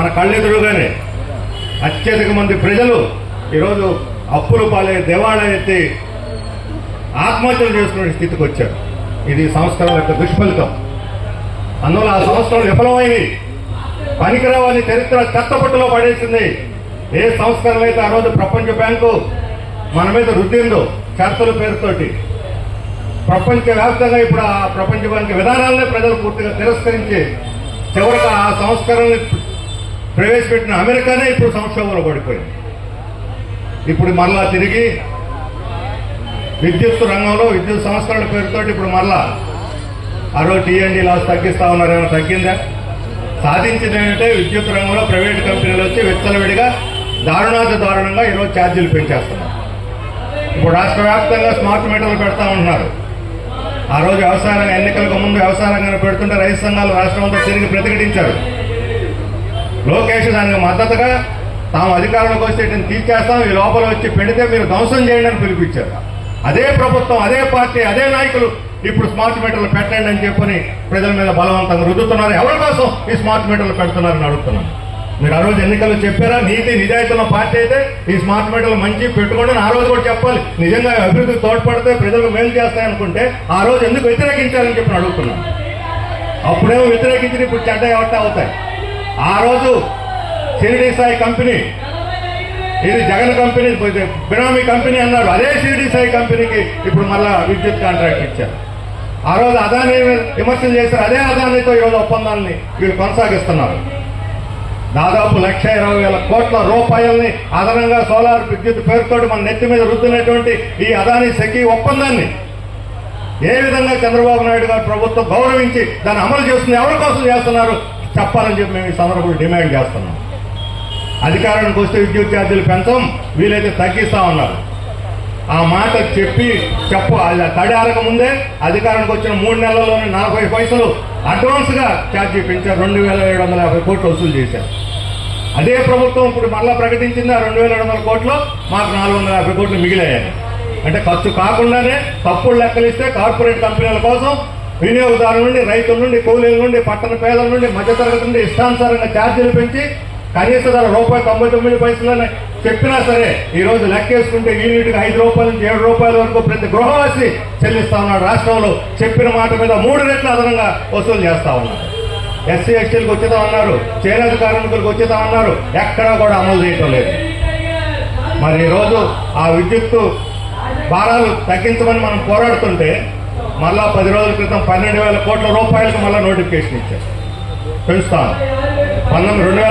మన కళ్ళెదురుగానే అత్యధిక మంది ప్రజలు ఈరోజు అప్పులు పాలే దేవాలయం ఎత్తి ఆత్మహత్యలు చేసుకునే స్థితికి వచ్చారు. ఇది సంస్కరణ యొక్క దుష్ఫలితం. అందువల్ల ఆ సంస్థలు విఫలమైంది. పనికిరావని చరిత్ర చెత్తపట్టులో పడేసింది. ఏ సంస్కరణ అయితే ఆ రోజు ప్రపంచ బ్యాంకు మన మీద రుద్దిందో చర్చల పేరుతోటి. ప్రపంచ వ్యాప్తంగా ఇప్పుడు ఆ ప్రపంచ బ్యాంకు విధానాలనే ప్రజలు పూర్తిగా తిరస్కరించి చివరికి ఆ సంస్కరణని ప్రవేశపెట్టిన అమెరికానే ఇప్పుడు సంక్షోభంలో పడిపోయింది. ఇప్పుడు మరలా తిరిగి విద్యుత్ రంగంలో విద్యుత్ సంస్కరణ పేరుతోటి ఇప్పుడు మరలా ఆ రోజు టీఎన్డీ లాస్ తగ్గిస్తా ఉన్నారు ఏమైనా తగ్గిందా? సాధించింది ఏంటంటే విద్యుత్ రంగంలో ప్రైవేట్ కంపెనీలు వచ్చి విచ్చలవిడిగా దారుణాతి దారుణంగా ఈరోజు ఛార్జీలు పెంచేస్తున్నారు. ఇప్పుడు రాష్ట్ర వ్యాప్తంగా స్మార్ట్ మీటర్లు పెడతా ఉంటున్నారు. ఆ రోజు వ్యవసాయ ఎన్నికలకు ముందు వ్యవసాయ రంగాన్ని పెడుతుంటే రైతు సంఘాలు రాష్ట్రం అంతా తిరిగి ప్రతిఘటించారు. లోకేష్ దానికి మద్దతుగా తాము అధికారంలోకి వస్తే వీటిని తీర్చేస్తాం ఈ లోపల వచ్చి పెడితే మీరు ధ్వంసం చేయండి అని పిలిపించారు. అదే ప్రభుత్వం అదే పార్టీ అదే నాయకులు ఇప్పుడు స్మార్ట్ మీటర్లు పెట్టండి అని చెప్పని ప్రజల మీద బలవంతంగా రుద్దుతున్నారు. ఎవరి కోసం ఈ స్మార్ట్ మీటర్లు పెడుతున్నారని అడుగుతున్నాను. మీరు ఆ రోజు ఎన్నికల్లో చెప్పారా? నీతి నిజాయితీ పార్టీ అయితే ఈ స్మార్ట్ మీటర్లు మంచి పెట్టుకోండి ఆ రోజు కూడా చెప్పాలి. నిజంగా అభివృద్ధి తోడ్పడితే ప్రజలకు మేలు చేస్తాయనుకుంటే ఆ రోజు ఎందుకు వ్యతిరేకించాలని చెప్పి అడుగుతున్నాను. అప్పుడేమో వ్యతిరేకించి ఇప్పుడు చెడ్డ ఎవట అవుతాయి? ఆ రోజు షిరిడి సాయి కంపెనీ ఇది జగన్ కంపెనీ బినామీ కంపెనీ అన్నారు. అదే షిరిడి సాయి కంపెనీకి ఇప్పుడు మళ్ళా విద్యుత్ కాంట్రాక్ట్ ఇచ్చారు. ఆ రోజు అదాని విమర్శలు చేశారు. అదే అదానితో ఈరోజు ఒప్పందాలని వీళ్ళు కొనసాగిస్తున్నారు. దాదాపు లక్ష ఇరవై వేల కోట్ల రూపాయల్ని అదనంగా సోలార్ విద్యుత్ పేరుతోటి మన నెత్తి మీద రుద్దినటువంటి ఈ అదాని సఖీ ఒప్పందాన్ని ఏ విధంగా చంద్రబాబు నాయుడు గారు ప్రభుత్వం గౌరవించి దాన్ని అమలు చేస్తుంది ఎవరి కోసం చేస్తున్నారు? చెప్పాలని చెప్పి మేము ఈ సందర్భంలో డిమాండ్ చేస్తున్నాం. అధికారానికి వస్తే విద్యుత్ ఛార్జీలు పెంచం వీలైతే తగ్గిస్తా ఉన్నారు. ఆ మాట చెప్పి చెప్పు అది తడి ముందే అధికారానికి వచ్చిన మూడు నెలల్లోనే నలభై పైసలు అడ్వాన్స్గా ఛార్జీ పెంచారు. రెండు వేల ఏడు వందల యాభై కోట్లు వసూలు చేశారు. అదే ప్రభుత్వం ఇప్పుడు మళ్ళా ప్రకటించింది? ఆ రెండు వేల ఏడు వందల కోట్లు? మాకు నాలుగు వందల యాభై కోట్లు మిగిలాయని. అంటే ఖర్చు కాకుండానే తప్పుడు లెక్కలిస్తే కార్పొరేట్ కంపెనీల కోసం వినియోగదారుల నుండి రైతుల నుండి కూలీల నుండి పట్టణ పేదల నుండి మధ్యతరగతి నుండి ఇష్టానుసారంగా ఛార్జీలు పెంచి కనీస ధర రూపాయి తొంభై తొమ్మిది పైసలని చెప్పినా సరే ఈ రోజు లెక్కేసుకుంటే యూనిట్కి ఐదు రూపాయల నుంచి ఏడు రూపాయల వరకు ప్రతి గృహవాసి చెల్లిస్తా ఉన్నాడు రాష్ట్రంలో. చెప్పిన మాట మీద మూడు రెట్లు అదనంగా వసూలు చేస్తా ఉన్నారు. ఎస్సీ ఎస్టీలకు వచ్చేదా ఉన్నారు చేనేత కార్మికులకు వచ్చేదా ఉన్నారు ఎక్కడా కూడా అమలు చేయటం లేదు. మరి ఈరోజు ఆ విద్యుత్తు భారాలు తగ్గించమని మనం పోరాడుతుంటే మళ్ళా పది రోజుల క్రితం పన్నెండు వేల కోట్ల రూపాయలకు మళ్ళా నోటిఫికేషన్ ఇచ్చారు. పెంచుతాను పంతొమ్మిది రెండు